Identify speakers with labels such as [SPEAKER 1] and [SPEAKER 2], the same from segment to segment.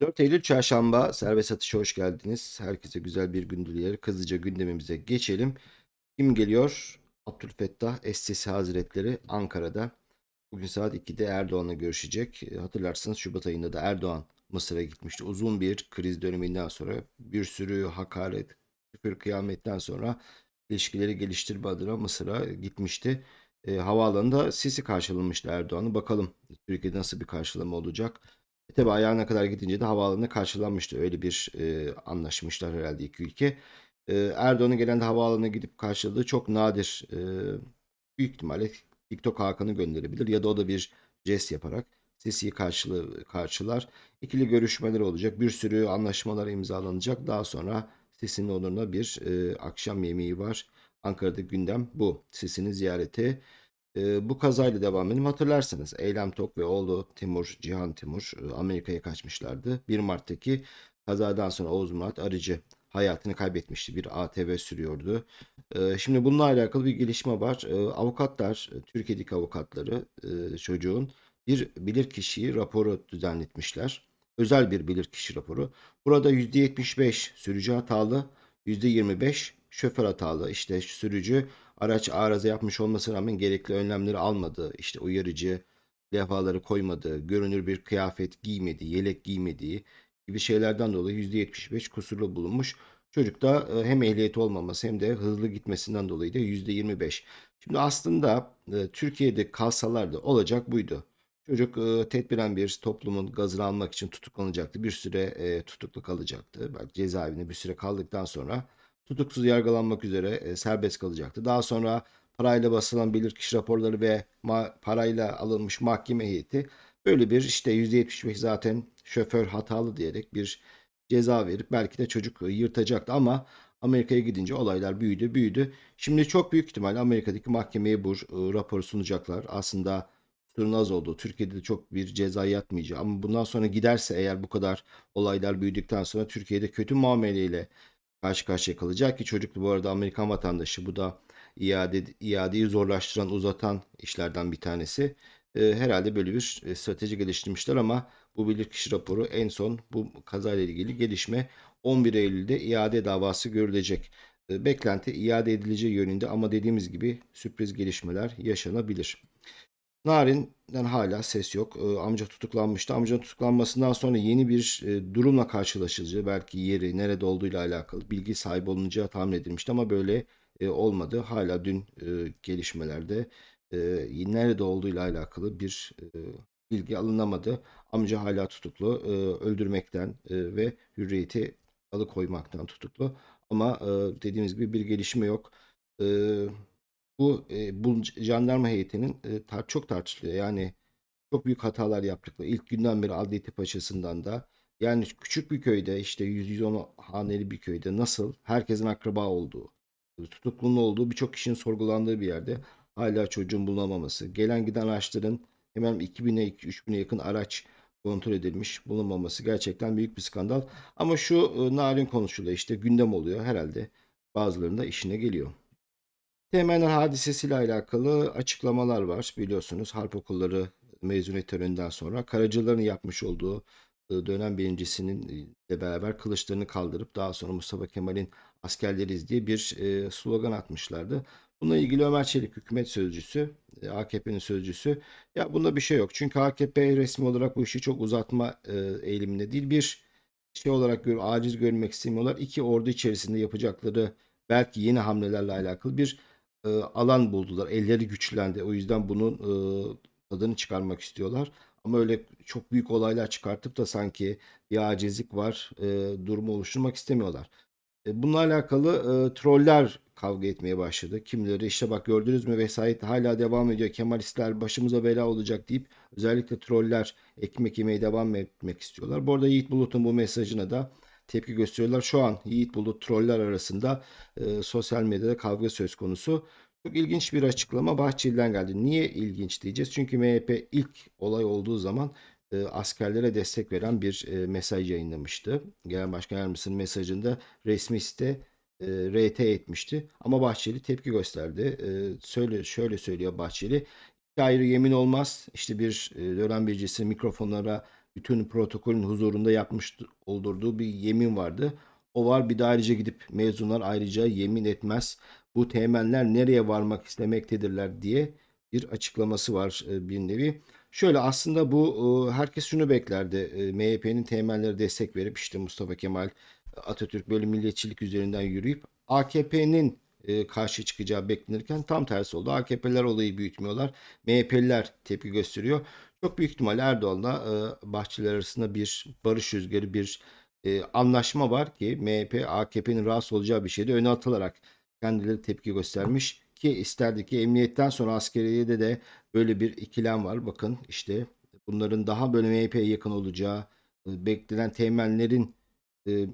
[SPEAKER 1] 4 Eylül Çarşamba serbest atışa hoş geldiniz. Herkese güzel bir gün dileyerek hızlıca gündemimize geçelim. Kim geliyor? Abdülfettah Es-Sisi Hazretleri Ankara'da. Bugün saat 2'de Erdoğan'la görüşecek. E, Hatırlarsınız Şubat ayında da Erdoğan Mısır'a gitmişti. Uzun bir kriz döneminden sonra bir sürü hakaret, küfür kıyametten sonra ilişkileri geliştirme adına Mısır'a gitmişti. E, havaalanında Sisi karşılamıştı Erdoğan'ı. Bakalım Türkiye'de nasıl bir karşılama olacak. E tabi ayağına kadar gidince de havaalanına karşılanmıştı. Öyle bir e, anlaşmışlar herhalde iki ülke. E, Erdoğan'ın gelen de havaalanına gidip karşıladığı çok nadir. E, büyük ihtimalle TikTok Hakan'ı gönderebilir ya da o da bir jest yaparak Sisi'yi karşılı, karşılar. İkili görüşmeler olacak. Bir sürü anlaşmalar imzalanacak. Daha sonra Sisi'nin onuruna bir e, akşam yemeği var. Ankara'da gündem bu. Sisi'nin ziyareti. E, bu kazayla devam edelim. Hatırlarsınız Eylem Tok ve oğlu Timur, Cihan Timur Amerika'ya kaçmışlardı. 1 Mart'taki kazadan sonra Oğuz Murat Arıcı hayatını kaybetmişti. Bir ATV sürüyordu. Şimdi bununla alakalı bir gelişme var. Avukatlar, Türkiye'deki avukatları çocuğun bir bilirkişi raporu düzenletmişler. Özel bir bilirkişi raporu. Burada %75 sürücü hatalı, %25 şoför hatalı. İşte sürücü araç arıza yapmış olmasına rağmen gerekli önlemleri almadı. İşte uyarıcı levhaları koymadı, görünür bir kıyafet giymedi, yelek giymediği gibi şeylerden dolayı %75 kusurlu bulunmuş. Çocuk da e, hem ehliyeti olmaması hem de hızlı gitmesinden dolayı da %25. Şimdi aslında e, Türkiye'de kalsalardı olacak buydu. Çocuk e, tedbiren bir toplumun gazını almak için tutuklanacaktı. Bir süre e, tutuklu kalacaktı. Belki cezaevinde bir süre kaldıktan sonra tutuksuz yargılanmak üzere e, serbest kalacaktı. Daha sonra parayla basılan bilirkişi raporları ve parayla alınmış mahkeme heyeti böyle bir işte %75 zaten şoför hatalı diyerek bir ceza verip belki de çocuk yırtacaktı ama Amerika'ya gidince olaylar büyüdü büyüdü. Şimdi çok büyük ihtimalle Amerika'daki mahkemeye bu e, raporu sunacaklar. Aslında sorun az oldu. Türkiye'de de çok bir ceza yatmayacak. Ama bundan sonra giderse eğer bu kadar olaylar büyüdükten sonra Türkiye'de kötü muameleyle karşı karşıya kalacak ki çocuk da bu arada Amerikan vatandaşı. Bu da iade iadeyi zorlaştıran, uzatan işlerden bir tanesi. E, herhalde böyle bir e, strateji geliştirmişler ama bu bilirkişi raporu en son bu kazayla ilgili gelişme 11 Eylül'de iade davası görülecek. E, beklenti iade edileceği yönünde ama dediğimiz gibi sürpriz gelişmeler yaşanabilir. Narin'den hala ses yok. E, amca tutuklanmıştı. Amcanın tutuklanmasından sonra yeni bir e, durumla karşılaşılacağı belki yeri nerede olduğuyla alakalı bilgi sahibi olunacağı tahmin edilmişti ama böyle e, olmadı. Hala dün e, gelişmelerde e, nerede olduğuyla alakalı bir e, bilgi alınamadı. Amca hala tutuklu. E, öldürmekten e, ve hürriyeti alıkoymaktan tutuklu. Ama e, dediğimiz gibi bir gelişme yok. E, bu e, bu jandarma heyetinin e, tar- çok tartışılıyor. Yani çok büyük hatalar yaptıkları. İlk günden beri adli tıp açısından da yani küçük bir köyde işte 100-110 haneli bir köyde nasıl herkesin akraba olduğu, tutuklunun olduğu birçok kişinin sorgulandığı bir yerde hala çocuğun bulunamaması, gelen giden araçların hemen 2000'e 3000'e yakın araç kontrol edilmiş bulunmaması gerçekten büyük bir skandal. Ama şu e, narin konuşuluyor işte gündem oluyor herhalde bazılarında işine geliyor. Teğmenler hadisesiyle alakalı açıklamalar var biliyorsunuz. Harp okulları mezuniyet töreninden sonra karacıların yapmış olduğu e, dönem birincisinin e, ile beraber kılıçlarını kaldırıp daha sonra Mustafa Kemal'in askerleriz diye bir e, slogan atmışlardı. Bununla ilgili Ömer Çelik hükümet sözcüsü, AKP'nin sözcüsü ya bunda bir şey yok. Çünkü AKP resmi olarak bu işi çok uzatma eğiliminde değil. Bir şey olarak gör, aciz görmek istemiyorlar. İki ordu içerisinde yapacakları belki yeni hamlelerle alakalı bir e, alan buldular. Elleri güçlendi. O yüzden bunun e, tadını çıkarmak istiyorlar. Ama öyle çok büyük olaylar çıkartıp da sanki bir acizlik var e, durumu oluşturmak istemiyorlar. E, bununla alakalı e, troller kavga etmeye başladı. Kimileri işte bak gördünüz mü vesayet hala devam ediyor. Kemalistler başımıza bela olacak deyip özellikle troller ekmek yemeye devam etmek istiyorlar. Bu arada Yiğit Bulut'un bu mesajına da tepki gösteriyorlar. Şu an Yiğit Bulut troller arasında e, sosyal medyada kavga söz konusu. Çok ilginç bir açıklama Bahçeli'den geldi. Niye ilginç diyeceğiz? Çünkü MHP ilk olay olduğu zaman e, askerlere destek veren bir e, mesaj yayınlamıştı. Genel Başkan Yardımcısının mesajında resmi site e, RT etmişti. Ama Bahçeli tepki gösterdi. E, söyle şöyle söylüyor Bahçeli. Ayrı yemin olmaz. İşte bir e, dönem biricisi mikrofonlara bütün protokolün huzurunda yapmış oldurduğu bir yemin vardı. O var bir de ayrıca gidip mezunlar ayrıca yemin etmez. Bu temeller nereye varmak istemektedirler diye bir açıklaması var e, bir nevi. Şöyle aslında bu e, herkes şunu beklerdi. E, MHP'nin temelleri destek verip işte Mustafa Kemal Atatürk böyle milliyetçilik üzerinden yürüyüp AKP'nin karşı çıkacağı beklenirken tam tersi oldu. AKP'ler olayı büyütmüyorlar. MHP'liler tepki gösteriyor. Çok büyük ihtimalle Erdoğan'la e, Bahçeliler arasında bir barış rüzgarı, bir e, anlaşma var ki MHP AKP'nin rahatsız olacağı bir şeyde öne atılarak kendileri tepki göstermiş ki isterdi ki emniyetten sonra askeriyede de böyle bir ikilem var. Bakın işte bunların daha böyle MHP'ye yakın olacağı e, beklenen temellerin e,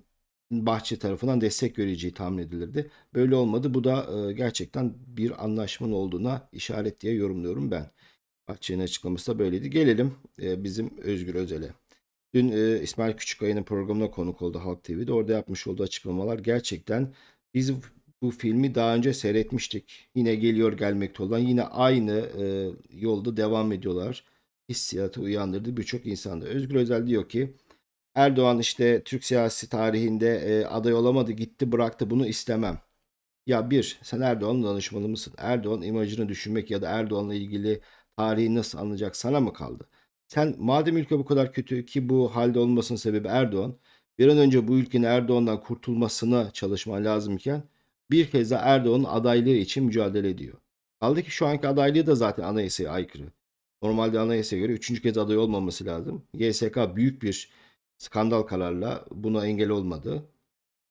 [SPEAKER 1] Bahçe tarafından destek göreceği tahmin edilirdi. Böyle olmadı. Bu da e, gerçekten bir anlaşmanın olduğuna işaret diye yorumluyorum ben. Bahçe'nin açıklaması da böyleydi. Gelelim e, bizim Özgür Özel'e. Dün e, İsmail Küçükkaya'nın programına konuk oldu Halk TV'de. Orada yapmış olduğu açıklamalar gerçekten biz bu filmi daha önce seyretmiştik. Yine geliyor gelmekte olan yine aynı e, yolda devam ediyorlar. Hissiyatı uyandırdı birçok insanda. Özgür Özel diyor ki Erdoğan işte Türk siyasi tarihinde e, aday olamadı gitti bıraktı bunu istemem. Ya bir sen Erdoğan'ın danışmanı mısın? Erdoğan imajını düşünmek ya da Erdoğan'la ilgili tarihi nasıl anlayacak sana mı kaldı? Sen madem ülke bu kadar kötü ki bu halde olmasının sebebi Erdoğan bir an önce bu ülkenin Erdoğan'dan kurtulmasına çalışman lazımken bir kez daha Erdoğan'ın adaylığı için mücadele ediyor. Kaldı ki şu anki adaylığı da zaten anayasaya aykırı. Normalde anayasaya göre üçüncü kez aday olmaması lazım. YSK büyük bir skandal kararla buna engel olmadı.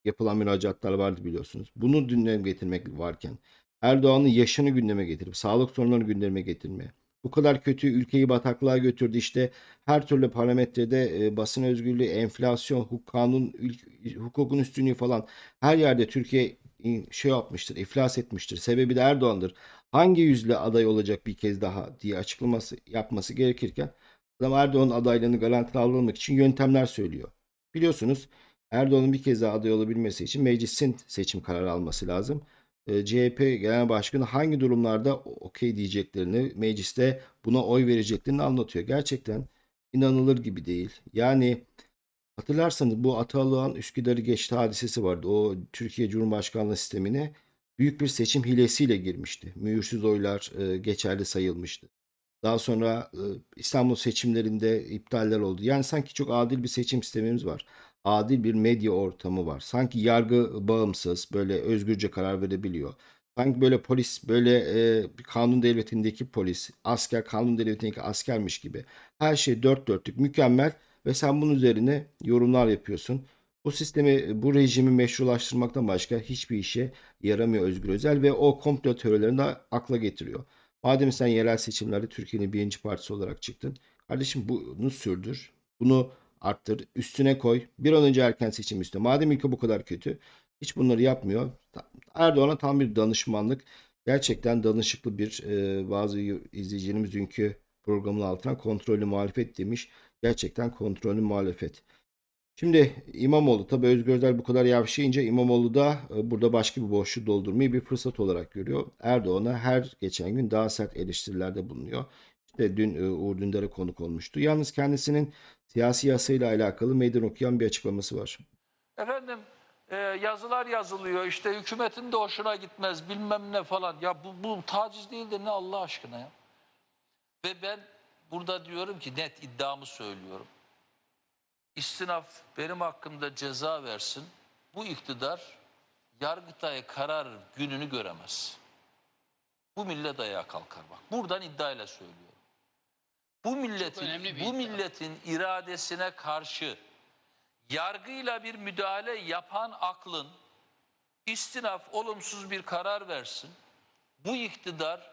[SPEAKER 1] Yapılan müracaatlar vardı biliyorsunuz. Bunu gündeme getirmek varken Erdoğan'ın yaşını gündeme getirip sağlık sorunlarını gündeme getirme. Bu kadar kötü ülkeyi bataklığa götürdü işte her türlü parametrede e, basın özgürlüğü, enflasyon, hukuk, kanun, ülk- hukukun üstünlüğü falan her yerde Türkiye in- şey yapmıştır, iflas etmiştir. Sebebi de Erdoğan'dır. Hangi yüzle aday olacak bir kez daha diye açıklaması yapması gerekirken adam Erdoğan'ın adaylığını garantine almak için yöntemler söylüyor. Biliyorsunuz Erdoğan'ın bir kez daha aday olabilmesi için meclisin seçim kararı alması lazım. E, CHP Genel Başkanı hangi durumlarda okey diyeceklerini, mecliste buna oy vereceklerini anlatıyor. Gerçekten inanılır gibi değil. Yani hatırlarsanız bu Atalıhan Üsküdar'ı geçti hadisesi vardı. O Türkiye Cumhurbaşkanlığı sistemine büyük bir seçim hilesiyle girmişti. Mühürsüz oylar e, geçerli sayılmıştı. Daha sonra e, İstanbul seçimlerinde iptaller oldu. Yani sanki çok adil bir seçim sistemimiz var. Adil bir medya ortamı var. Sanki yargı bağımsız, böyle özgürce karar verebiliyor. Sanki böyle polis, böyle e, kanun devletindeki polis, asker kanun devletindeki askermiş gibi. Her şey dört dörtlük, mükemmel ve sen bunun üzerine yorumlar yapıyorsun. Bu sistemi, bu rejimi meşrulaştırmaktan başka hiçbir işe yaramıyor Özgür Özel ve o komplo teorilerini de akla getiriyor. Madem sen yerel seçimlerde Türkiye'nin birinci partisi olarak çıktın. Kardeşim bunu sürdür. Bunu arttır. Üstüne koy. Bir an önce erken seçim üstüne. Madem ülke bu kadar kötü. Hiç bunları yapmıyor. Erdoğan'a tam bir danışmanlık. Gerçekten danışıklı bir e, bazı izleyicilerimiz dünkü programın altına kontrollü muhalefet demiş. Gerçekten kontrollü muhalefet. Şimdi İmamoğlu tabii Özgür Özel bu kadar yavşayınca İmamoğlu da e, burada başka bir boşluğu doldurmayı bir fırsat olarak görüyor. Erdoğan'a her geçen gün daha sert eleştirilerde bulunuyor. İşte dün e, Uğur Dündar'a konuk olmuştu. Yalnız kendisinin siyasi yasayla alakalı meydan okuyan bir açıklaması var.
[SPEAKER 2] Efendim e, yazılar yazılıyor işte hükümetin de hoşuna gitmez bilmem ne falan. Ya bu, bu taciz değil de ne Allah aşkına ya. Ve ben burada diyorum ki net iddiamı söylüyorum. İstinaf benim hakkımda ceza versin. Bu iktidar Yargıtay karar gününü göremez. Bu millet ayağa kalkar bak. Buradan iddiayla söylüyorum. Bu milletin bu
[SPEAKER 3] iddia.
[SPEAKER 2] milletin iradesine karşı yargıyla bir müdahale yapan aklın istinaf olumsuz bir karar versin. Bu iktidar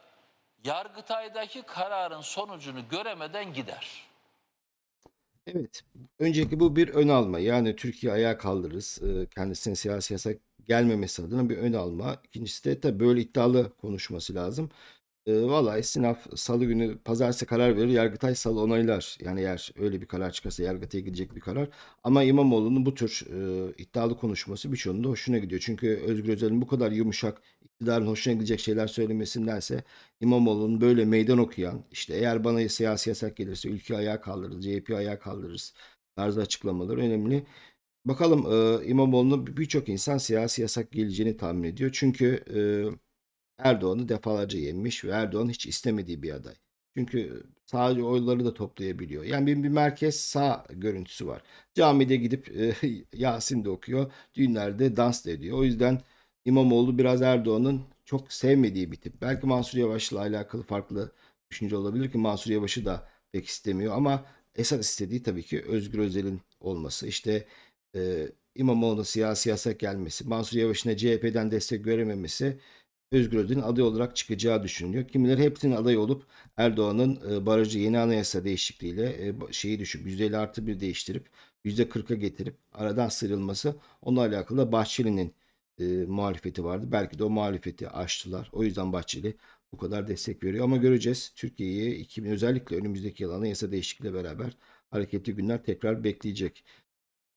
[SPEAKER 2] Yargıtay'daki kararın sonucunu göremeden gider.
[SPEAKER 1] Evet. Önceki bu bir ön alma. Yani Türkiye ayağa kaldırırız. e, Kendisine siyasi yasak gelmemesi adına bir ön alma. İkincisi de tabii böyle iddialı konuşması lazım. E, Valla istinaf salı günü pazartesi karar verir. Yargıtay salı onaylar. Yani eğer öyle bir karar çıkarsa Yargıtay'a gidecek bir karar. Ama İmamoğlu'nun bu tür e, iddialı konuşması birçoğunun da hoşuna gidiyor. Çünkü Özgür Özel'in bu kadar yumuşak, iktidarın hoşuna gidecek şeyler söylemesindense İmamoğlu'nun böyle meydan okuyan, işte eğer bana siyasi yasak gelirse ülke ayağa kaldırırız, CHP ayağa kaldırırız tarzı açıklamaları önemli. Bakalım e, İmamoğlu'na birçok insan siyasi yasak geleceğini tahmin ediyor. Çünkü e, Erdoğan'ı defalarca yenmiş ve Erdoğan hiç istemediği bir aday. Çünkü sadece oyları da toplayabiliyor. Yani bir, bir merkez sağ görüntüsü var. Camide gidip e, Yasin de okuyor. Düğünlerde dans da ediyor. O yüzden İmamoğlu biraz Erdoğan'ın çok sevmediği bir tip. Belki Mansur Yavaş'la alakalı farklı düşünce olabilir ki Mansur Yavaş'ı da pek istemiyor ama esas istediği tabii ki Özgür Özel'in olması. İşte e, İmamoğlu'na siyasi yasak gelmesi, Mansur Yavaş'ın CHP'den destek görememesi Özgür Özel'in aday olarak çıkacağı düşünülüyor. Kimileri hepsinin aday olup Erdoğan'ın e, barajı yeni anayasa değişikliğiyle e, şeyi düşüp %50 artı bir değiştirip %40'a getirip aradan sıyrılması onunla alakalı Bahçeli'nin e, muhalefeti vardı. Belki de o muhalefeti aştılar. O yüzden Bahçeli bu kadar destek veriyor. Ama göreceğiz. Türkiye'yi 2000 özellikle önümüzdeki yıl anayasa değişikliğiyle beraber hareketli günler tekrar bekleyecek.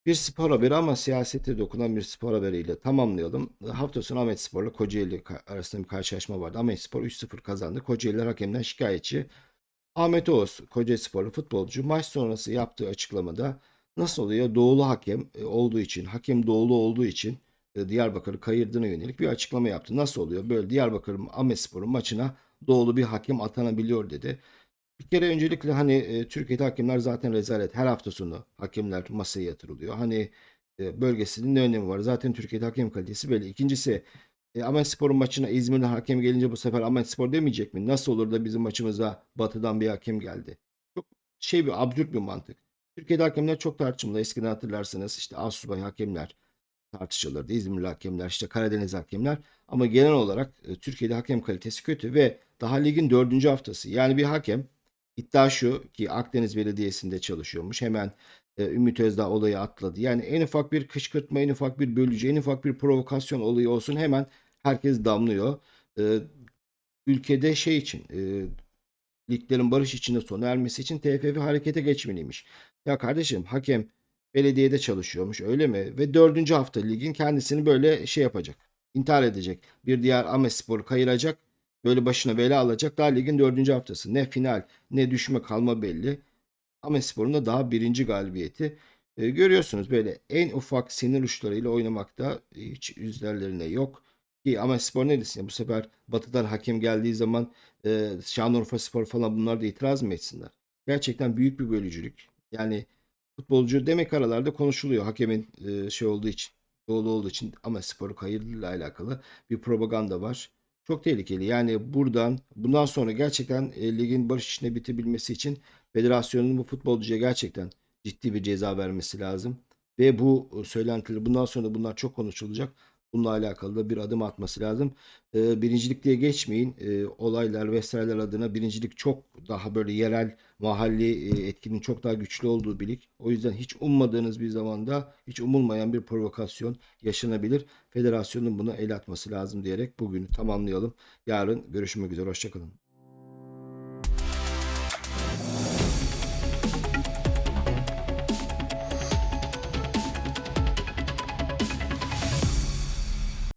[SPEAKER 1] Bir spor haberi ama siyasete dokunan bir spor haberiyle tamamlayalım. Hafta sonu Ahmet Spor'la Kocaeli arasında bir karşılaşma vardı. Ahmet Spor 3-0 kazandı. Kocaeliler hakemden şikayetçi. Ahmet Oğuz, Kocaeli Sporlu futbolcu maç sonrası yaptığı açıklamada nasıl oluyor? Doğulu hakem e, olduğu için, hakem doğulu olduğu için e, Diyarbakır'ı kayırdığına yönelik bir açıklama yaptı. Nasıl oluyor? Böyle Diyarbakır'ın Ahmet Spor'un maçına doğulu bir hakem atanabiliyor dedi. Bir kere öncelikle hani e, Türkiye'de hakemler zaten rezalet. Her hafta sonu hakemler masaya yatırılıyor. Hani e, bölgesinin ne önemi var? Zaten Türkiye'de hakem kalitesi belli. İkincisi e, Ahmetspor'un maçına İzmir'den hakem gelince bu sefer Ahmetspor demeyecek mi? Nasıl olur da bizim maçımıza batıdan bir hakem geldi? Çok şey bir absürt bir mantık. Türkiye'de hakemler çok tartışmalı. Eskiden hatırlarsanız işte Asubay hakemler tartışılırdı. İzmirli hakemler, işte Karadeniz hakemler. Ama genel olarak e, Türkiye'de hakem kalitesi kötü ve daha ligin dördüncü haftası. Yani bir hakem iddia şu ki Akdeniz Belediyesi'nde çalışıyormuş. Hemen e, Ümit Özdağ olayı atladı. Yani en ufak bir kışkırtma, en ufak bir bölücü, en ufak bir provokasyon olayı olsun hemen herkes damlıyor. E, ülkede şey için e, liglerin barış içinde sona ermesi için TFF harekete geçmeliymiş. Ya kardeşim hakem belediyede çalışıyormuş öyle mi? Ve dördüncü hafta ligin kendisini böyle şey yapacak. intihar edecek. Bir diğer Amespor'u kayıracak. Böyle başına bela alacak. Daha ligin dördüncü haftası. Ne final ne düşme kalma belli. Amespor'un da daha birinci galibiyeti. E, görüyorsunuz böyle en ufak sinir uçlarıyla oynamakta hiç üzerlerine yok. Ki Ameспor ne desin? Bu sefer Batı'dan hakem geldiği zaman e, Şanlıurfa Spor falan bunlar da itiraz mı etsinler? Gerçekten büyük bir bölücülük. Yani futbolcu demek aralarda konuşuluyor hakemin e, şey olduğu için, doğulu olduğu için ama sporu kayırıyla alakalı bir propaganda var. Çok tehlikeli. Yani buradan bundan sonra gerçekten e, ligin barış içinde bitebilmesi için federasyonun bu futbolcuya gerçekten ciddi bir ceza vermesi lazım. Ve bu e, söylentileri bundan sonra bunlar çok konuşulacak. Bununla alakalı da bir adım atması lazım. E, birincilik diye geçmeyin. E, olaylar vesaireler adına birincilik çok daha böyle yerel, mahalli e, etkinin çok daha güçlü olduğu bir. O yüzden hiç ummadığınız bir zamanda hiç umulmayan bir provokasyon yaşanabilir. Federasyonun buna el atması lazım diyerek bugünü tamamlayalım. Yarın görüşmek üzere. Hoşçakalın.